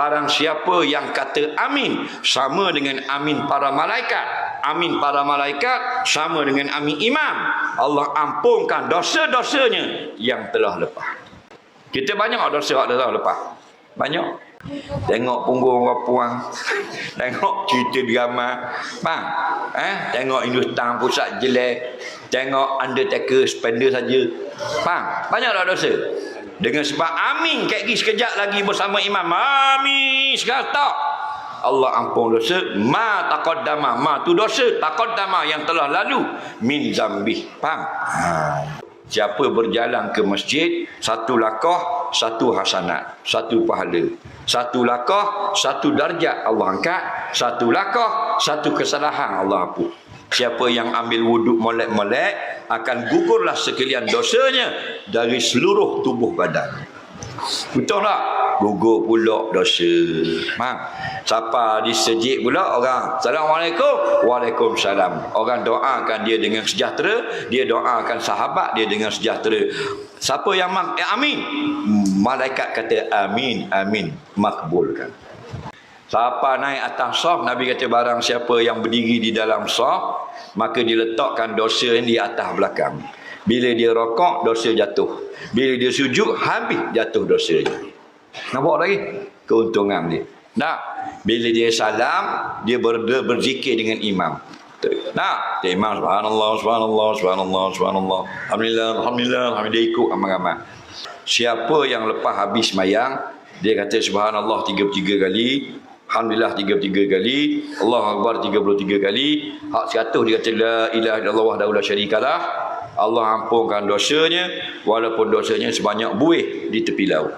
barang siapa yang kata amin sama dengan amin para malaikat. Amin para malaikat sama dengan amin imam. Allah ampunkan dosa-dosanya yang telah lepas. Kita banyak dosa yang telah lepas. Banyak. Tengok punggung orang puang. Tengok cerita drama. Bang, eh? Tengok Hindustan pusat jelek. Tengok Undertaker spender saja. Bang, banyak tak dosa? Dengan sebab amin kat lagi sekejap lagi bersama imam. Amin sekarang tak. Allah ampun dosa ma taqaddama ma tu dosa taqaddama yang telah lalu min zambih faham ha. siapa berjalan ke masjid satu lakah satu hasanat satu pahala. Satu lakah satu darjat Allah angkat. Satu lakah satu kesalahan Allah hapus siapa yang ambil wuduk molek-molek akan gugurlah sekalian dosanya dari seluruh tubuh badan. Betul tak? Gugur pula dosa. Faham? Siapa di sejid pula orang. Assalamualaikum. Waalaikumsalam. Orang doakan dia dengan sejahtera. Dia doakan sahabat dia dengan sejahtera. Siapa yang mak eh, amin? Malaikat kata amin, amin. Makbulkan. Siapa naik atas saf, Nabi kata barang siapa yang berdiri di dalam saf, maka diletakkan dosa di atas belakang. Bila dia rokok, dosa jatuh. Bila dia sujud, habis jatuh dosanya. Nampak lagi? Keuntungan dia. Nah, bila dia salam, dia ber, berzikir dengan imam. Nah, dia imam subhanallah, subhanallah, subhanallah, subhanallah. Alhamdulillah, alhamdulillah, alhamdulillah ikut amal-amal. Siapa yang lepas habis mayang, dia kata subhanallah 33 kali, Alhamdulillah 33 kali, Allah Akbar 33 kali, hak 100 dia kata la ilaha illallah wahdahu la syarikalah. Allah ampunkan dosanya walaupun dosanya sebanyak buih di tepi laut.